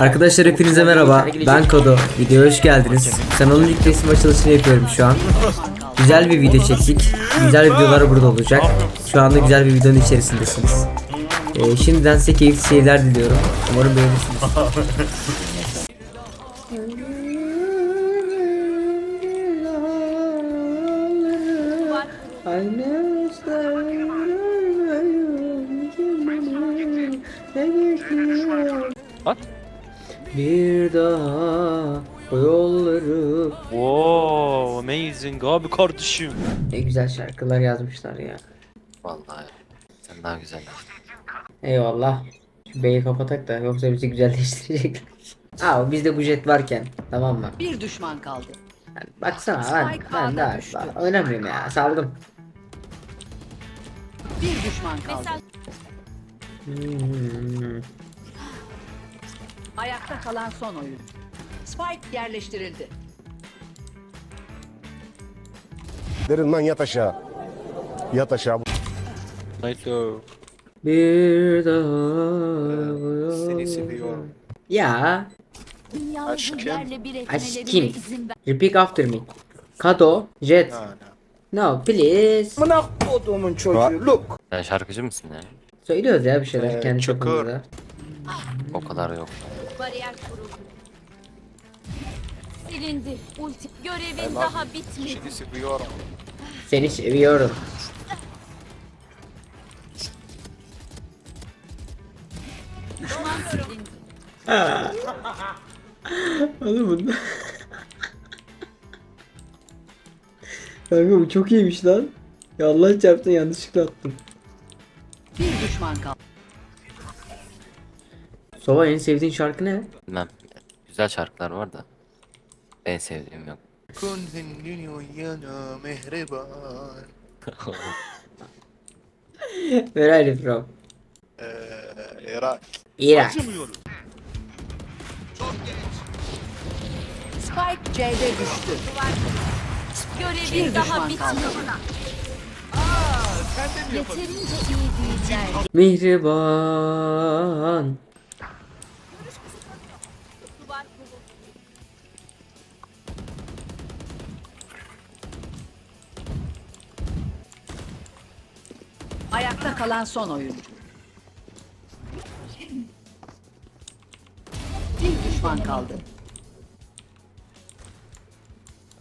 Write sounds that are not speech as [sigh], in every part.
Arkadaşlar hepinize merhaba. Ben Kodo. Videoya hoş geldiniz. Kanalın ilk resim açılışını yapıyorum şu an. Güzel bir video çektik. Güzel videolar burada olacak. Şu anda güzel bir videonun içerisindesiniz. Ee, şimdiden size keyifli seyirler diliyorum. Umarım beğenirsiniz. What? Bir daha bu yolları Wow, amazing abi kardeşim. Ne güzel şarkılar yazmışlar ya. Vallahi sen daha güzel. Eyvallah. Şu beyi kapatak da yoksa bizi güzelleştirecek. [laughs] Aa bizde bu jet varken tamam mı? Bir düşman kaldı. Yani baksana ben, Spike ben daha daha oynamıyorum ya saldım. Bir düşman kaldı. Hmm. Ayakta kalan son oyun. Spike yerleştirildi. Derin lan yat aşağı. Yat aşağı. Nice. Bir daha. Seni seviyorum. Ya Aşkım. aşkım. Repeat after me. Kado, jet. Ha, No please. Sen şarkıcı mısın ya? Söylüyoruz ya bir şeyler Ee, kendi çapımızda. O kadar yok. Bariyer kuruldu. Silindi. Ulti görevin Ben daha bitmedi. Seni seviyorum. Seni seviyorum. Düşman silindi. [laughs] Oğlum bunda. Kanka bu çok iyiymiş lan. Ya Allah çarpsın yanlışlıkla attım. Bir düşman kaldı. Sova en sevdiğin şarkı ne? Bilmem. Güzel şarkılar var da. En sevdiğim yok. Kun yana mehriban. [laughs] Where are you from? Eee, Irak. Irak. Spike C'de düştü. Görevin daha kaldı. Yeterince iyi değiller. Mihriban. Ayakta kalan son oyuncu. Bir düşman kaldı.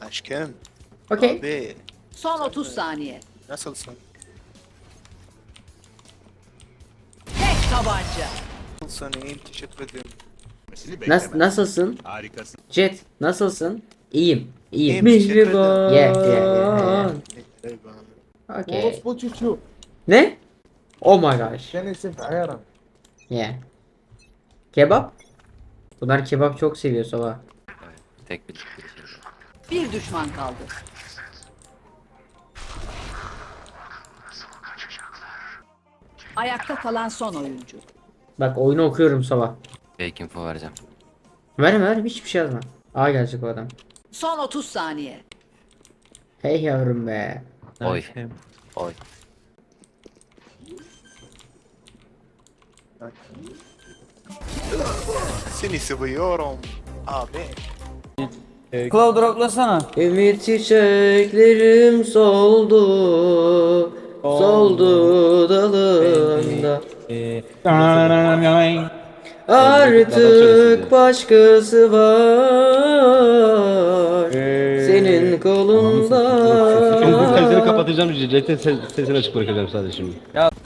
Aşkım. Okey. Abi. Son 30 saniye. Nasılsın? Tek tabanca. Nasılsın? İyiyim. Teşekkür ederim. Nas nasılsın? Harikasın. Jet nasılsın? İyiyim. İyiyim. İyiyim. Yeah, yeah, yeah, Mehriban. Okay. Orospu çocuğu. Ne? Oh my gosh. Seni seviyorum. Yeah. Kebap? Bunlar kebap çok seviyor Sova. Tek bildikleri şey. Bir düşman kaldı. Ayakta kalan son oyuncu. Bak oyunu okuyorum Sova. Fake info vereceğim. Verme verme hiçbir şey yazma. A gelecek o adam. Son 30 saniye. Hey yavrum be. Oy. Oy. Seni seviyorum. Abi. Cloud droplasana. Ümit çiçeklerim soldu. Soldu dalında. Artık başkası var. Senin kolunda. Sesini kapatacağım. Ses, sesini açık bırakacağım sadece şimdi. Ayakta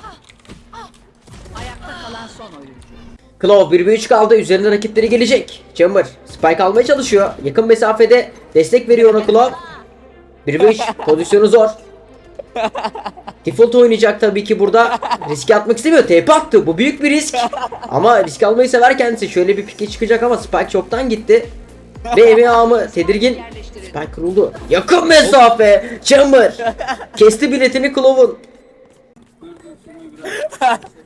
Claw 1 3 kaldı. Üzerinde rakipleri gelecek. Chamber spike almaya çalışıyor. Yakın mesafede destek veriyor ona Claw. 1 3 [laughs] pozisyonu zor. Default oynayacak tabii ki burada. Riske atmak istemiyor. TP attı. Bu büyük bir risk. Ama risk almayı sever kendisi. Şöyle bir pike çıkacak ama Spike çoktan gitti. Ve evin ağamı tedirgin. Spike kuruldu. Yakın mesafe. Chamber. Kesti biletini Claw'un. [laughs]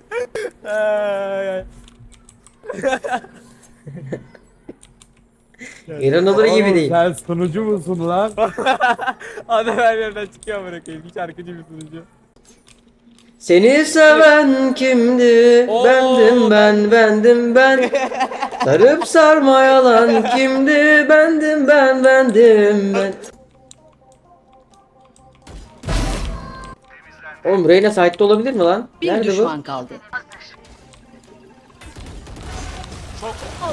İnanılır gibi değil. Sen sunucu musun lan? Adam her yerden çıkıyor bırakayım. Hiç şarkıcı bir sunucu. Seni seven kimdi? Oo. Bendim ben, bendim ben. [laughs] Sarıp sarmayalan kimdi? Bendim ben bendim ben. Oğlum Reyna site'de olabilir mi lan? Bir Nerede bu? düşman kaldı.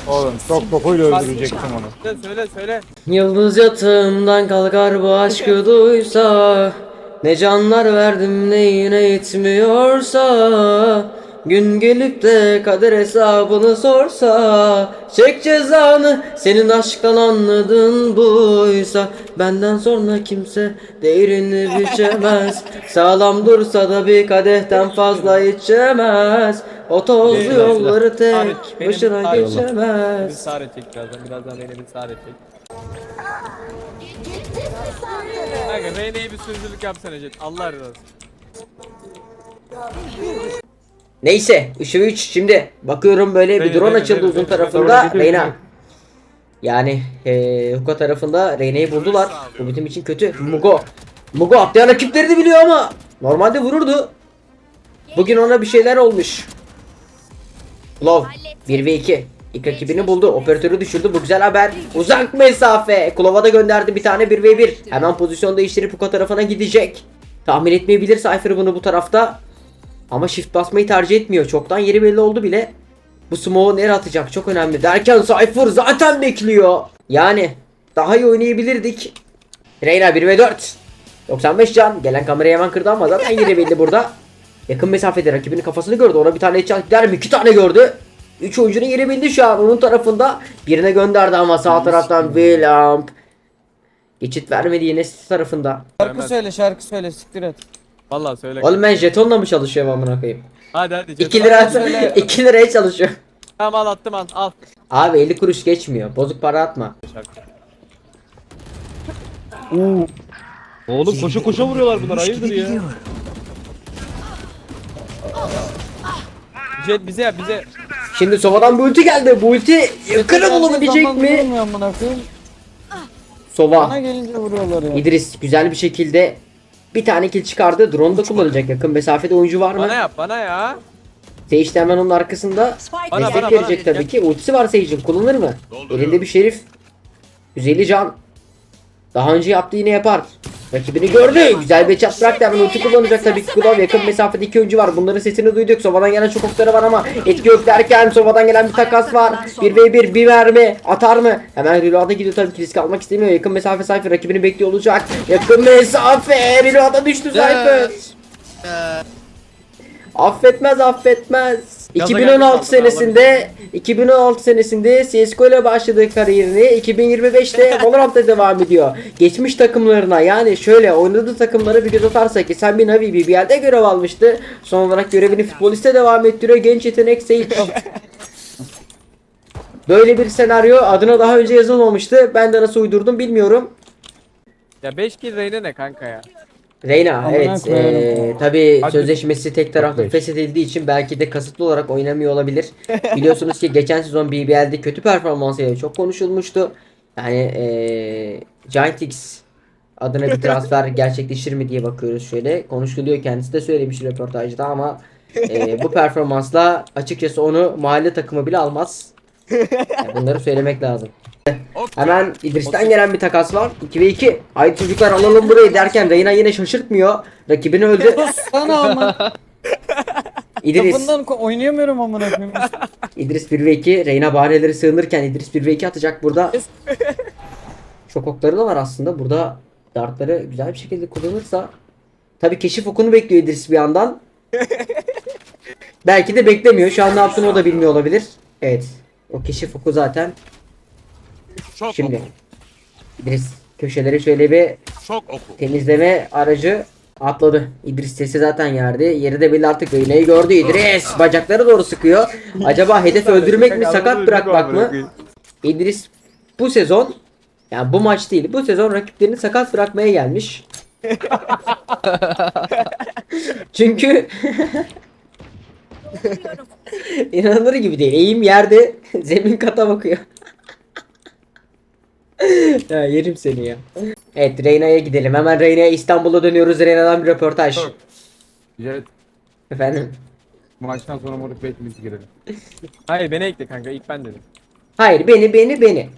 Oğlum çok topuyla öldürecektim onu. Söyle söyle söyle. Yıldız yatağımdan kalkar bu aşkı duysa Ne canlar verdim neyine yetmiyorsa Gün gelip de kader hesabını sorsa Çek cezanı senin aşktan anladın buysa Benden sonra kimse değerini biçemez Sağlam dursa da bir kadehten fazla içemez O tozlu yolları tek başına geçemez Bir sağır edecek birazdan. Birazdan Reyna bir sağır edecek. Kanka Reyna'ya bir sözlülük yapsana Jet. Allah razı olsun. Neyse 3'e 3 şimdi bakıyorum böyle bir drone açıldı uzun tarafında Reyna. Yani eee Huka tarafında Reyna'yı vurdular. Bu bizim için kötü. Mugo. Mugo atlayan rakiplerini biliyor ama normalde vururdu. Bugün ona bir şeyler olmuş. Klov 1 ve 2. İlk rakibini buldu. Operatörü düşürdü. Bu güzel haber. Uzak mesafe. Klov'a da gönderdi bir tane 1 ve 1. Hemen pozisyon değiştirip Huka tarafına gidecek. Tahmin etmeyebilir Cypher bunu bu tarafta. Ama shift basmayı tercih etmiyor. Çoktan yeri belli oldu bile. Bu smoke'u nereye atacak çok önemli. Derken Cypher zaten bekliyor. Yani daha iyi oynayabilirdik. Reyna 1 ve 4. 95 can. Gelen kamerayı hemen kırdı ama zaten yeri belli burada. Yakın mesafede rakibinin kafasını gördü. Ona bir tane headshot gider mi? İki tane gördü. 3 oyuncunun yeri bildi şu an. Onun tarafında birine gönderdi ama sağ taraftan Willamp. Geçit vermedi yine tarafında. Şarkı söyle şarkı söyle siktir et. Valla söyle. Oğlum ben jetonla mı çalışıyorum amına koyayım? Hadi hadi. Jet. 2 lira 2 liraya çalışıyor. Tamam al attım al. Al. Abi 50 kuruş geçmiyor. Bozuk para atma. Şarkı. Oğlum koşa koşa vuruyorlar bunlar hayırdır ya. Jet bize yap bize. Şimdi Sova'dan bu ulti geldi. Bu ulti yakını bulabilecek mi? Amına koyayım. Bana Sova. gelince vuruyorlar ya. İdris güzel bir şekilde bir tane kill çıkardı. Drone da kullanacak. Yakın mesafede oyuncu var Bana mı? yap bana ya. Sage de hemen onun arkasında Bana, destek bana, verecek bana. tabii ki. Ultisi var Sage'in. Kullanır mı? Elinde bir şerif. 150 can. Daha önce yaptı yine yapar. Rakibini gördü. Güzel bir çat bıraktı. Hemen ulti kullanacak tabii ki. Kulağım yakın mesafede iki oyuncu var. Bunların sesini duyduk. Sova'dan gelen çok okları var ama etki yok derken Sova'dan gelen bir takas var. 1v1 bir mermi atar mı? Hemen Reload'a gidiyor tabii ki risk almak istemiyor. Yakın mesafe Cypher rakibini bekliyor olacak. Yakın mesafe. Reload'a düştü Cypher. Affetmez affetmez. Gaza 2016 gelmiş abi, senesinde 2016 senesinde CSGO ile başladığı kariyerini 2025'te [laughs] Valorant'ta devam ediyor. Geçmiş takımlarına yani şöyle oynadığı takımlara bir göz atarsak ki sen bir Navi bir yerde görev almıştı. Son olarak görevini futboliste devam ettiriyor. Genç yetenek Sage. [laughs] Böyle bir senaryo adına daha önce yazılmamıştı. Ben de nasıl uydurdum bilmiyorum. Ya 5 kill Reyna ne kanka ya. Reyna Amına evet koyarım. eee tabi Hadi. sözleşmesi tek taraflı feshedildiği için belki de kasıtlı olarak oynamıyor olabilir. [laughs] Biliyorsunuz ki geçen sezon BBL'de kötü performansıyla çok konuşulmuştu. Yani eee Giant X adına bir [laughs] transfer gerçekleşir mi diye bakıyoruz şöyle. Konuşuluyor kendisi de söylemiş röportajda ama eee, bu [laughs] performansla açıkçası onu mahalle takımı bile almaz. Yani bunları söylemek lazım. Hemen İdris'ten gelen bir takas var. 2 ve 2. Haydi çocuklar alalım burayı derken Reyna yine şaşırtmıyor. Rakibini öldü. Sana ama. [laughs] İdris. Kapından ko- oynayamıyorum amına koyayım. İdris 1 ve 2. Reyna bahaneleri sığınırken İdris 1 ve 2 atacak burada. Çok okları da var aslında. Burada dartları güzel bir şekilde kullanırsa. Tabi keşif okunu bekliyor İdris bir yandan. [laughs] Belki de beklemiyor. Şu an ne yaptığını o da bilmiyor olabilir. Evet. O keşif oku zaten. Şimdi. İdris köşelere şöyle bir temizleme aracı atladı. İdris sesi zaten yerde. Yeri de belli artık Reyna'yı gördü İdris. Bacakları doğru sıkıyor. Acaba hedef öldürmek mi sakat bırakmak mı? İdris bu sezon yani bu maç değil bu sezon rakiplerini sakat bırakmaya gelmiş. [laughs] Çünkü [laughs] inanılır gibi değil. Eğim yerde [laughs] zemin kata bakıyor. [laughs] ya yerim seni ya. Evet Reyna'ya gidelim. Hemen Reyna'ya İstanbul'a dönüyoruz. Reyna'dan bir röportaj. Jet Efendim. maçtan sonra moruk betimiz girelim. Hayır beni ekle kanka ilk ben dedim. Hayır beni beni beni.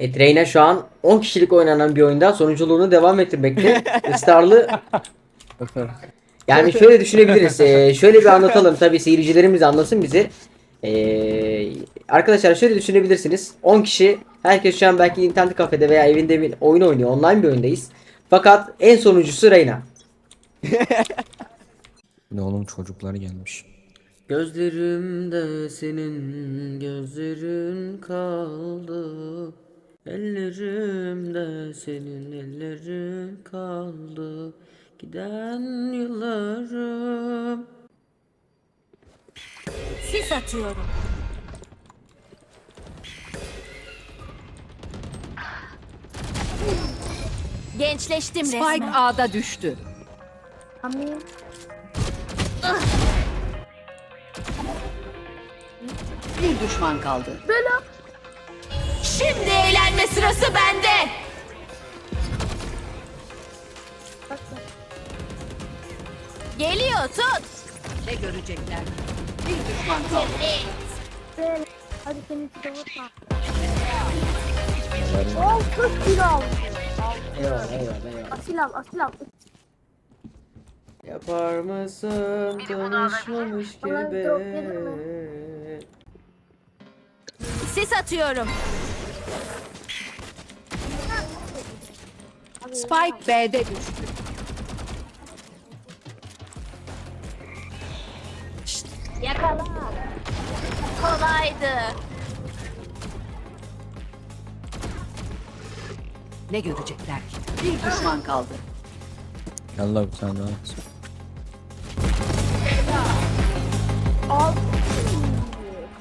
Evet Reyna şu an 10 kişilik oynanan bir oyunda sonunculuğunu devam ettirmekte. [laughs] Starlı yani şöyle düşünebiliriz. Ee, şöyle bir anlatalım tabii seyircilerimiz anlasın bizi. Ee, arkadaşlar şöyle düşünebilirsiniz. 10 kişi herkes şu an belki internet kafede veya evinde bir oyun oynuyor. Online bir oyundayız. Fakat en sonuncusu Reyna. [laughs] Ne oğlum çocuklar gelmiş. Gözlerimde senin gözlerin kaldı. Ellerimde senin ellerin kaldı. Giden yıllarım. Sis atıyorum. Gençleştim Spike resmen. A'da düştü. Bir düşman kaldı. Şimdi eğlenme sırası bende. Geliyor tut. Ne görecekler? Bir düşman kaldı. Hadi seni tutma. Eyvallah eyvallah eyvallah. Asil al, asil al. Yapar mısın tanışmamış gibi? Sis atıyorum. Spike B'de düştü. Yakala. Kolaydı. Ne görecekler ki? Bir düşman kaldı. Yallah bir tane daha. at.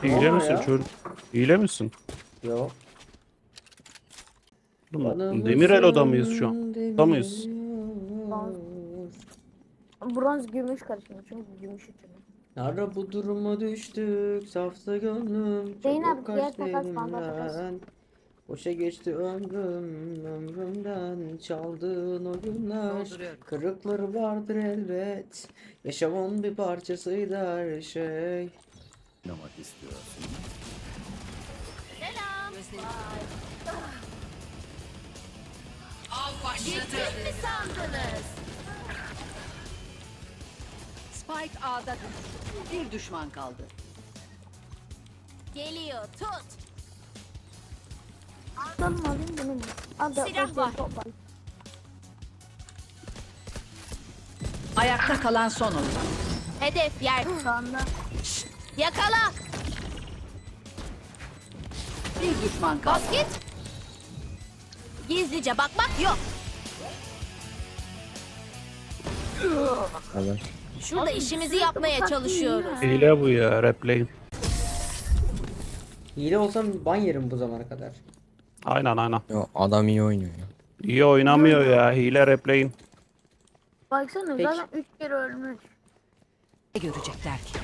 Hile misin çocuk? Hile misin? Yok. Demir Elo'da mıyız şu an? Da mıyız? Bronz gümüş karışımı çünkü gümüş için. Nara bu duruma düştük safta gönlüm Zeynep, diğer takas bana takas. Boşa geçti ömrüm ömrümden çaldığın o günler. Kırıkları vardır elbet Yaşamın bir parçasıydı her şey Gittim mi sandınız? Spike A'da düştü. Bir düşman kaldı. Geliyor tut. Silah var. Ayakta kalan son oyun. Hedef yer. Yakala. Bir düşman kaldı. Bas git. Gizlice bakmak yok. Evet. Şurada işimizi yapmaya çalışıyoruz. Hile bu ya replay'in. Hile olsam ban yerim bu zamana kadar Aynen aynen. Yo adam iyi oynuyor ya. İyi oynamıyor ya hile replay'in. Baksana Peki. zaten 3 kere ölmüş. Ne görecekler ki?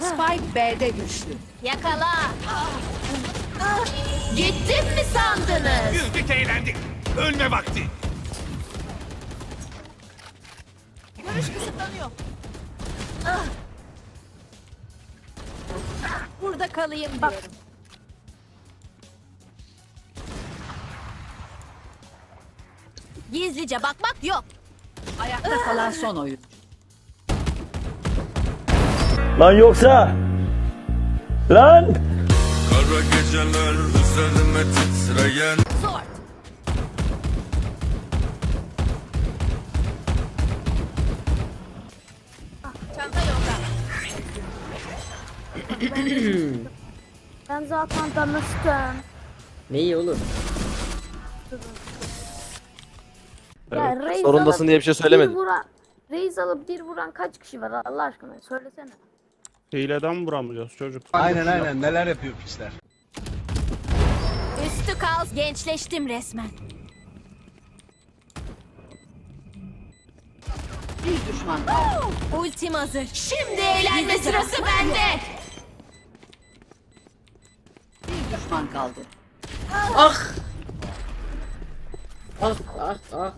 Spike B'de düştü. Yakala. [gasps] Gittim mi sandınız? Güldük eğlendik. Ölme vakti. Görüş kısıtlanıyor. Ah. Burada kalayım diyorum. Gizlice bakmak yok. Ayakta kalan son oyun. Lan yoksa? Lan! Kara geceler üzerime titreyen Zor. Çanta yolda. Ben zaten tanıştım. Neyi oğlum? Ya reis Sorundasın diye bir şey söylemedim. vuran, reis alıp bir vuran kaç kişi var Allah aşkına söylesene. Hileden vuramıyoruz çocuk. Aynen aynen neler yapıyor pisler. Üstü kal gençleştim resmen. Bir düşman kaldı. Ultim hazır. Şimdi eğlenme sırası bende. Bir düşman kaldı. Ah ah ah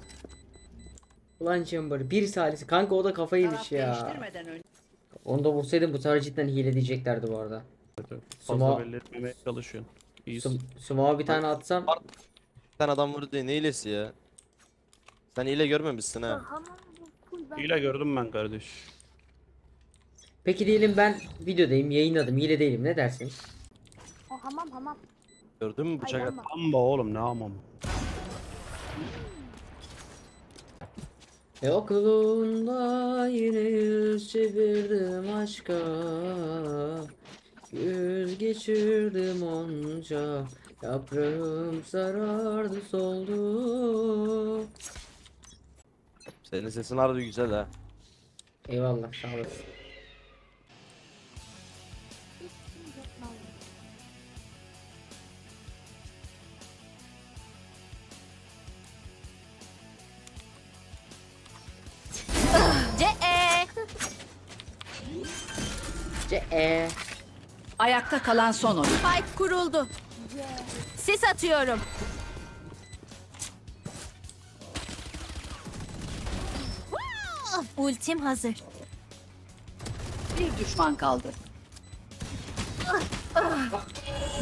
Ulan Chamber bir salisi kanka o da kafaymış ya Değiştirmeden. Onu da vursaydım bu sefer cidden hile diyeceklerdi bu arada. Fazla Suma, belli etmemeye çalışıyorsun. İyisin. sum, bir tane atsam Bir tane adam vurdu diye ne hilesi ya? Sen hile görmemişsin ha. Bu ben. Hile gördüm ben kardeş. Peki diyelim ben videodayım yayınladım hile değilim ne dersin? O hamam hamam. Gördün mü Ay bıçak at. Amba oğlum ne amam. Okulunda yine yüz çevirdim aşka Yüz geçirdim onca Yaprağım sarardı soldu Senin sesin harbi güzel ha. Eyvallah sağ olasın. Ce e. Ayakta kalan son oyun. Spike kuruldu. Sis atıyorum. Ultim hazır. Bir düşman kaldı.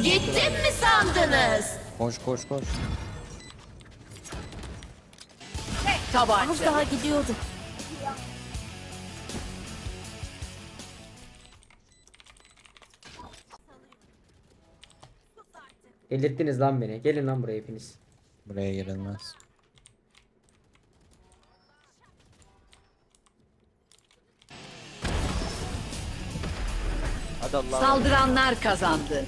Gittim mi sandınız? Koş koş koş. Az Tabanca. daha gidiyordu. Delirttiniz lan beni. Gelin lan buraya hepiniz. Buraya girilmez. Hadi. Saldıranlar kazandı.